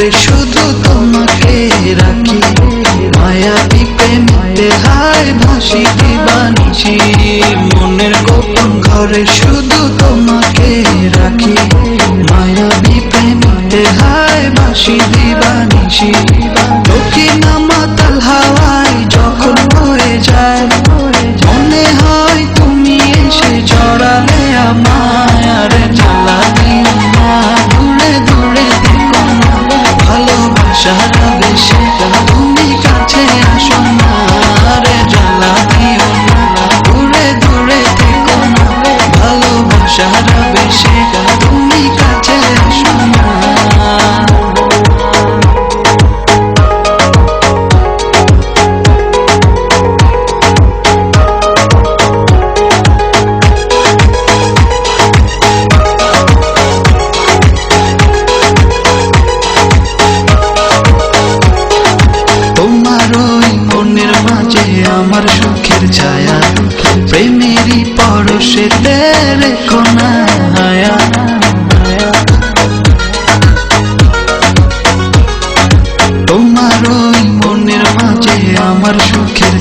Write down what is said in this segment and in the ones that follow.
করে শুধু তোমাকে রাখি। মায়া প্রেমে হায় ভাসি দিবানিছি মনের গোপন ঘরে শুধু তোমাকে রাখি। মায়া প্রেমে হায় ভাসি দিবানিছি দক্ষিণা নামাতাল হাওয়ায় যখন হয়ে যায়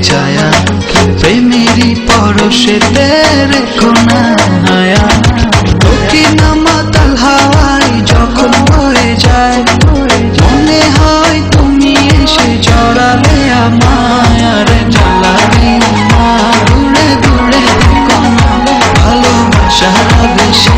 ছায়া, প্রেমেরই পরশে রেখো না হায়া দক্ষিণা মাতাল হাওয়ায় যখন হয়ে যায়, মনে হয় তুমি এসে জড়ালে আমায়। আর জ্বালা দিও না দূরে দূরে থেকো না ভালোবাসার বেশি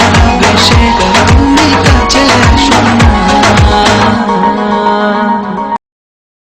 我能谁的